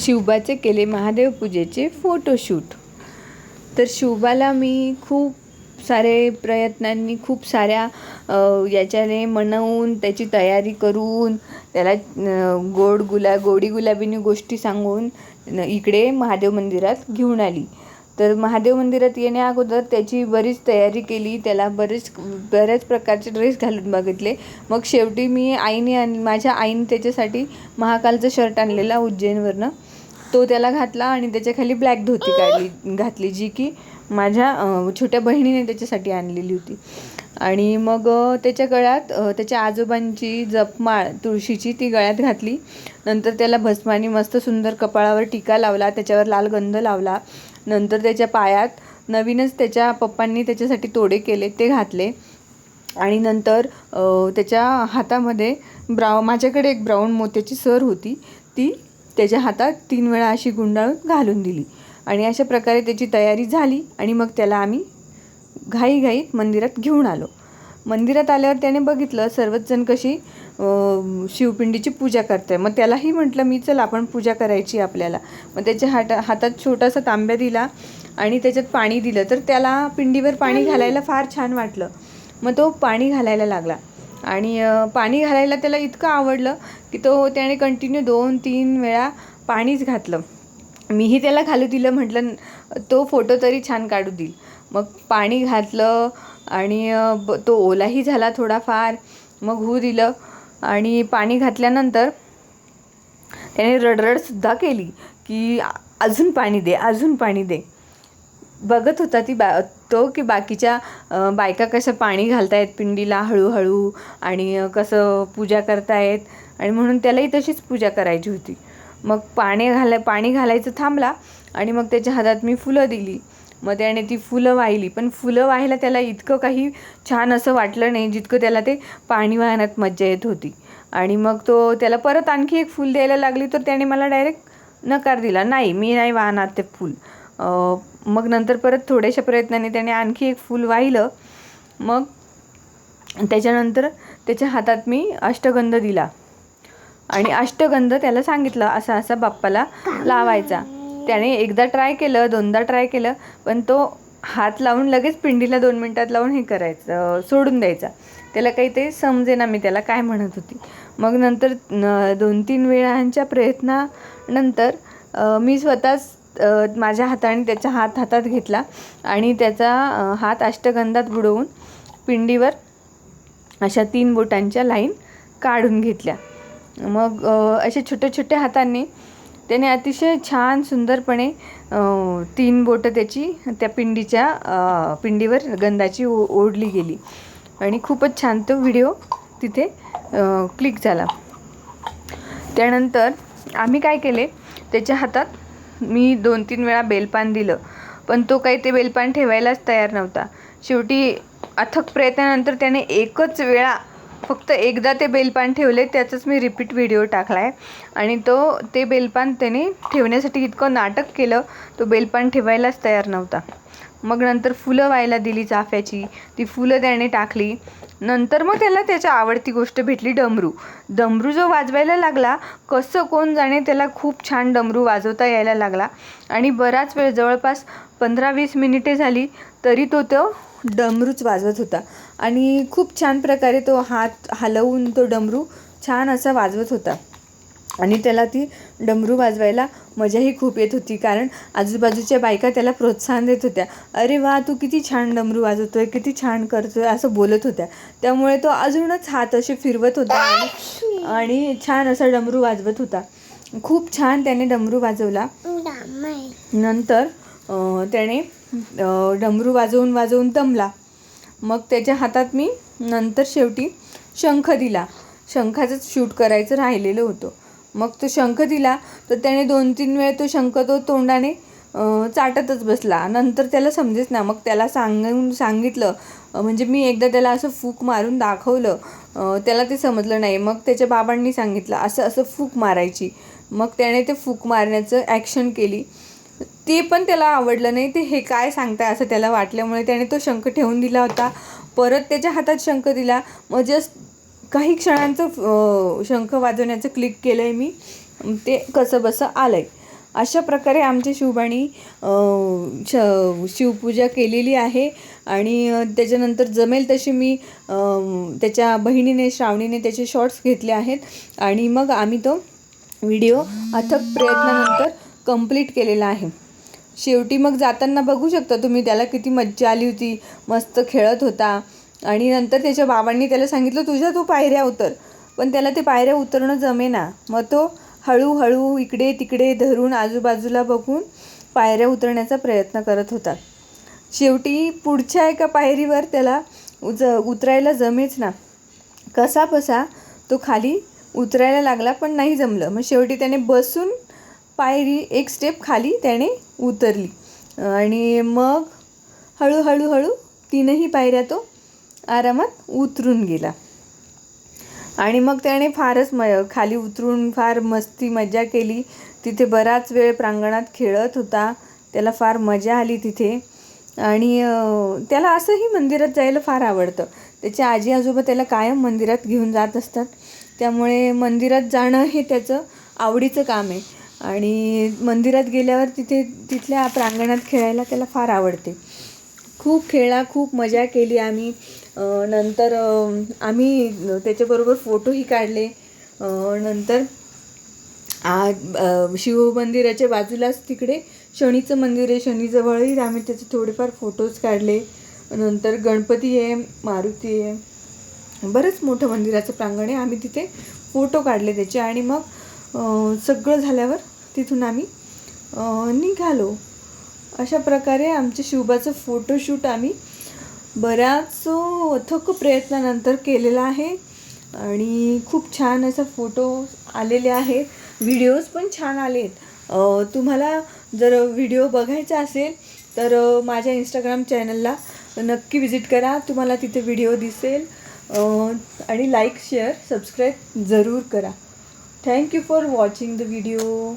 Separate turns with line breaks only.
शिवबाचे केले महादेव पूजेचे फोटोशूट तर शिवबाला मी खूप सारे प्रयत्नांनी खूप साऱ्या याच्याने मनवून त्याची तयारी करून त्याला गोड गुला गोडी गुलाबीनी गोष्टी सांगून इकडे महादेव मंदिरात घेऊन आली. तर महादेव मंदिरात येण्या अगोदर त्याची बरीच तयारी केली त्याला बरेच बऱ्याच प्रकारचे ड्रेस घालून बघितले. मग शेवटी मी आईने आणि माझ्या आईने त्याच्यासाठी महाकालचं शर्ट आणलेला उज्जैनवरनं. तो त्याला घातला आणि त्याच्याखाली ब्लॅक धोती काढली घातली जी की माझ्या छोट्या बहिणीने त्याच्यासाठी आणलेली होती. आणि मग त्याच्या गळ्यात त्याच्या आजोबांची जपमाळ तुळशीची ती गळ्यात घातली. नंतर त्याला भस्मानी मस्त सुंदर कपाळावर टीका लावला त्याच्यावर लाल गंध लावला. नंतर त्याच्या पायात नवीनच त्याच्या पप्पांनी त्याच्यासाठी तोडे केले ते घातले. आणि नंतर त्याच्या हातामध्ये ब्राव माझ्याकडे एक ब्राऊन मोत्याची सर होती. ती त्याच्या हातात तीन वेळा अशी गुंडाळून घालून दिली. आणि अशा प्रकारे त्याची तयारी झाली आणि मग त्याला आम्ही घाईघाईत मंदिरात घेऊन आलो. मंदिरात आल्यावर त्याने बघितलं सर्वच जण कशी शिवपिंडीची पूजा करते मग त्यालाही म्हटलं मी चल आपण पूजा करायची आपल्याला. मग त्याच्या हाता हातात छोटासा तांब्या दिला आणि त्याच्यात पाणी दिलं. तर त्याला पिंडीवर पाणी घालायला फार छान वाटलं. मग तो पाणी घालायला लागला. आणि पाणी घालायला त्याला इतकं आवडलं की तो त्याने कंटिन्यू दोन तीन वेळा पाणीच घातलं. मीही त्याला घालू दिलं म्हटलं तो फोटो तरी छान काढू देईल. मग पाणी घातलं आणि ब- तो ओलाही झाला थोडाफार मग होऊ दिलं. आणि पाणी घातल्यानंतर त्याने रडरडसुद्धा केली की अजून पाणी दे अजून पाणी दे. बघत होता ती बा तो की बाकीच्या बायका कसं पाणी घालतायत पिंडीला हळूहळू आणि कसं पूजा करतायत आणि म्हणून त्यालाही तशीच पूजा करायची होती. मग पाणी घाला पाणी घालायचं थांबला आणि मग त्याच्या हातात मी फुलं दिली. मग त्याने ती फुलं वाहिली. पण फुलं वाहायला त्याला इतकं काही छान असं वाटलं नाही जितकं त्याला ते पाणी वाहण्यात मज्जा येत होती. आणि मग तो त्याला परत आणखी एक फूल द्यायला लागली तर त्याने मला डायरेक्ट नकार दिला. नाही मी नाही वाहणार ते फूल. मग नंतर परत थोड्याशा प्रयत्नाने त्याने आणखी एक फूल वाहिलं. मग त्याच्यानंतर त्याच्या हातात मी अष्टगंध दिला. आणि अष्टगंध त्याला सांगितलं असा असा बाप्पाला लावायचा. त्याने एकदा ट्राय केलं दोनदा ट्राय केलं पण तो हात लावून लगेच पिंडीला दोन मिनटात लावून हे करायचं सोडून द्यायचा. त्याला काही ते समजेना मी त्याला काय म्हणत होती. मग नंतर न- दोन तीन वेळांच्या प्रयत्नानंतर मी स्वतःच माझ्या हाताने त्याचा हात हातात घेतला आणि त्याचा हात अष्टगंधात बुडवून पिंडीवर अशा तीन बोटांच्या लाईन काढून घेतल्या. मग अशा छोट्या छोट्या हातांनी त्याने अतिशय छान सुंदरपणे तीन बोटं त्याची त्या पिंडीच्या पिंडीवर गंधाची ओ ओढली गेली. आणि खूपच छान तो व्हिडिओ तिथे क्लिक झाला. त्यानंतर आम्ही काय केले? त्याच्या हातात मी दोन तीन वेळा बेलपान दिलं. पण तो काही ते बेलपान ठेवायलाच तयार नव्हता. शेवटी अथक प्रयत्नानंतर त्याने एकच वेळा फक्त एकदा ते बेलपान ठेवले त्याचंच मी रिपीट व्हिडिओ टाकला आहे आणि तो ते बेलपान त्याने ठेवण्यासाठी इतकं नाटक केलं तो बेलपान ठेवायलाच तयार नव्हता. मग नंतर फुलं व्हायला दिली चाफ्याची. ती फुलं त्याने टाकली. नंतर मग त्याला त्याच्या आवडती गोष्ट भेटली डमरू. डमरू जो वाजवायला लागला कसं कोण जाणे त्याला खूप छान डमरू वाजवता यायला लागला. आणि बराच वेळ जवळपास पंधरा वीस मिनिटे झाली तरी तो तो डमरूच वाजवत होता. आणि खूप छान प्रकारे तो हात हलवून तो डमरू छान असा वाजवत होता. आणि त्याला ती डमरू वाजवायला मजाही खूप येत होती कारण आजूबाजूच्या बायका त्याला प्रोत्साहन देत होत्या. अरे वा तू किती छान डमरू वाजवतोय किती छान करतोय असं बोलत होत्या. त्यामुळे तो अजूनच हात असे फिरवत होता आणि आणि छान असा डमरू वाजवत होता. खूप छान त्याने डमरू वाजवला. नंतर त्याने डमरू वाजवून वाजवून दमला मग त्याच्या हातात मी नंतर शेवटी शंख दिला. शंखाचंच शूट करायचं राहिलेलं होतं. मग तो शंख दिला तर त्याने दोन तीन वेळ तो शंख तो तोंडाने चाटतच बसला. नंतर त्याला समजेच ना मग त्याला सांगून सांगितलं म्हणजे मी एकदा त्याला असं फूक मारून दाखवलं त्याला ते समजलं नाही. मग त्याच्या बाबांनी सांगितलं असं असं फूक मारायची. मग त्याने ते फूक मारण्याचं ॲक्शन केली. ते पण त्याला आवडलं नाही ते हे काय सांगताय असं त्याला वाटल्यामुळे त्याने तो शंख ठेवून दिला होता. परत त्याच्या हातात शंख दिला. मग जस्ट काही क्षणांचं शंख वाजवण्याचं क्लिक केलं आहे मी. ते कसं बसं आलं आहे अशा प्रकारे आमच्या शिवबाणी श शिवपूजा केलेली आहे. आणि त्याच्यानंतर जमेल तशी मी त्याच्या बहिणीने श्रावणीने त्याचे शॉर्ट्स घेतले आहेत. आणि मग आम्ही तो व्हिडिओ अथक प्रयत्नानंतर कंप्लीट केलेला आहे. शेवटी मग जाताना बघू शकता तुम्ही त्याला किती मज्जा आली होती. मस्त खेळत होता. आणि नंतर त्याच्या बाबांनी त्याला सांगितलं तुझ्या तू पायऱ्या उतर. पण त्याला ते पायऱ्या उतरणं जमेना. मग तो हळूहळू इकडे तिकडे धरून आजूबाजूला बघून पायऱ्या उतरण्याचा प्रयत्न करत होता. शेवटी पुढच्या एका पायरीवर त्याला उज उतरायला जमेच ना. कसा बसा तो खाली उतरायला लागला पण नाही जमलं. मग शेवटी त्याने बसून पायरी एक स्टेप खाली त्याने उतरली. आणि मग हळूहळू हळू तीनही पायऱ्या तो आरामात उतरून गेला. आणि मग त्याने फारच म खाली उतरून फार मस्ती मजा केली. तिथे बराच वेळ प्रांगणात खेळत होता. त्याला फार मजा आली तिथे. आणि त्याला असंही मंदिरात जायला फार आवडतं. त्याचे आजी आजोबा त्याला कायम मंदिरात घेऊन जात असतात. त्यामुळे मंदिरात जाणं हे त्याचं आवडीचं काम आहे. आणि मंदिरात गेल्यावर तिथे तिथल्या प्रांगणात खेळायला त्याला फार आवडते. खूप खेळला खूप मजा केली आम्ही. नंतर आम्ही त्याच्याबरोबर फोटोही काढले. नंतर आज शिवमंदिराच्या बाजूलाच तिकडे शनीचं मंदिर आहे. शनीजवळही आम्ही त्याचे थोडेफार फोटोज काढले. नंतर गणपती आहे मारुती आहे. बरंच मोठं मंदिराचं प्रांगण आहे. आम्ही तिथे फोटो काढले त्याचे आणि मग सगळं झाल्यावर तिथून आम्ही निघालो. अशा प्रकारे आमच्या शिवबाचं फोटोशूट आम्ही बऱ्याच अथक प्रयत्नानंतर केलेला आहे. आणि खूप छान असा फोटो आलेले आहेत व्हिडिओज पण छान आलेत. तुम्हाला जर व्हिडिओ बघायचा असेल तर माझ्या इंस्टाग्राम चॅनलला नक्की विजिट करा. तुम्हाला तिथे व्हिडिओ दिसेल. आणि लाईक शेअर सबस्क्राईब जरूर करा. Thank you for watching the video